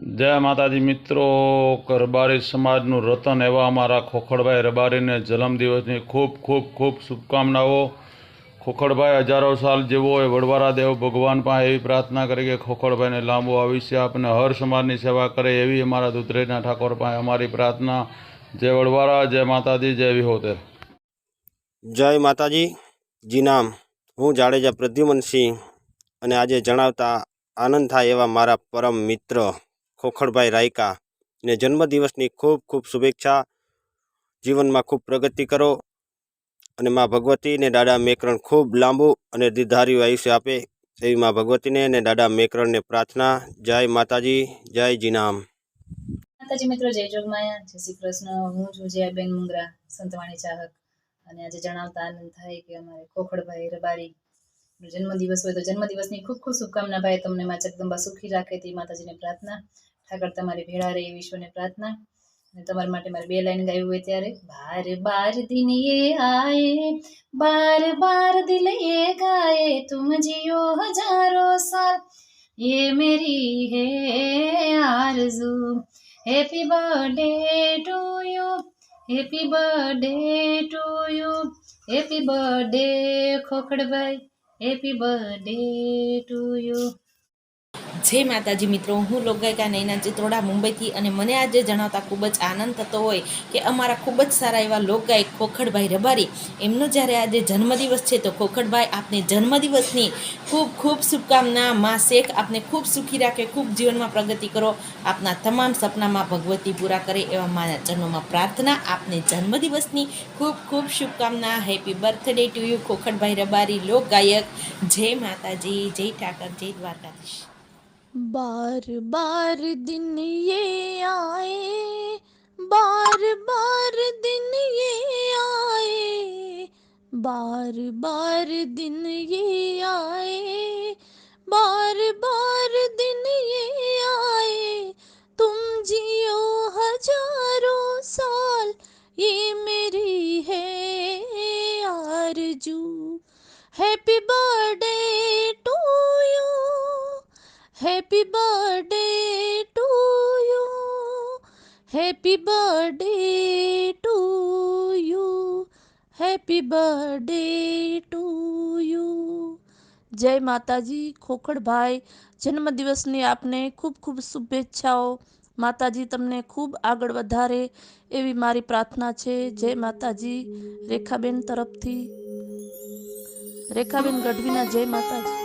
જય માતાજી મિત્રો, કરબારી સમાજનું રતન એવા અમારા ખોખડભાઈ રબારીને જન્મદિવસની ખૂબ ખૂબ ખૂબ શુભકામનાઓ. ખોખડભાઈ હજારો સાલ જેવો હોય વડવારા દેવ ભગવાન પાસે એવી પ્રાર્થના કરી કે ખોખડભાઈને લાંબુ આયુષ્ય આપને હર સમાજની સેવા કરે એવી અમારા દુધરેજના ઠાકોર પાસે અમારી પ્રાર્થના. જય વડવારા, જય માતાજી, જય વિહોતે. જય માતાજી, જી નામ. હું જાડેજા પ્રદ્યુમનસિંહ અને આજે જણાવતા આનંદ થાય એવા મારા પરમ મિત્ર. ખોખડભાઈ રાયકા ને જન્મદિવસની ખૂબ ખૂબ શુભેચ્છા. જીવનમાં ખૂબ પ્રગતિ કરો અને મા ભગવતી ને દાદા મેકરણ ખૂબ લાંબુ અને દીર્ઘાયુ આયુષ્ય આપે એવી મા ભગવતીને અને દાદા મેકરણને પ્રાર્થના. જય માતાજી, જય જીનામ. માતાજી મિત્રો, જય જોગમાયા. જય શ્રી કૃષ્ણ. હું છું જયાબેન મુંગરા સંતવાણી ચાહક. અને આજે જણાવતા આનંદ થાય કે અમારે ખોખડભાઈ રબારી જન્મદિવસ હોય તો જન્મદિવસની ખૂબ ખૂબ શુભકામના ભાઈ તમને માં જગદંબા સુખી રાખે તે માતાજીને પ્રાર્થના. ઠાકર તમારી ભેળા રહે એ વિશ્વને પ્રાર્થના અને તમારા માટે મારે બે લાઈન ગાયું હોય ત્યારે બાર બાર દિન યે આયે બાર બાર દિલ યે ગાયે તુમ जियो हजारों साल ये मेरी है आरज़ू happy birthday to you happy birthday to you happy birthday Khokhadbhai happy birthday to you જય માતાજી મિત્રો, હું લોકગાયિકા નૈના ચિત્રોડા મુંબઈથી અને મને આજે જણાવતા ખૂબ જ આનંદ થતો હોય કે અમારા ખૂબ જ સારા એવા લોકગાયક ખોખડભાઈ રબારી. એમનો જ્યારે આજે જન્મદિવસ છે તો ખોખડભાઈ આપને જન્મદિવસની ખૂબ ખૂબ શુભકામના, માં શેખ આપને ખૂબ સુખી રાખે, ખૂબ જીવનમાં પ્રગતિ કરો. આપના તમામ સપનામાં ભગવતી પૂરા કરે એવા મારા ચરણોમાં પ્રાર્થના. આપને જન્મદિવસની ખૂબ ખૂબ શુભકામના. Happy birthday to you Khokhadbhai Rabari, લોકગાયક. જય માતાજી, જય ઠાકર, જય દ્વારકાધીશ. बार बार दिन ये आए, बार बार दिन ये आए, बार बार दिन ये आए, बार बार दिन ये आए। तुम जियो हज़ारों साल, ये मेरी है आरज़ू। Happy birthday to you birthday to you happy birthday to you happy birthday to you. જય માતાજી ખોખડભાઈ જન્મદિવસની આપને ખૂબ ખૂબ શુભેચ્છાઓ. માતાજી તમને ખૂબ આગળ વધારે એવી મારી પ્રાર્થના છે. જય માતાજી, રેખાબેન તરફથી. રેખાબેન ગઢવીના જય માતાજી.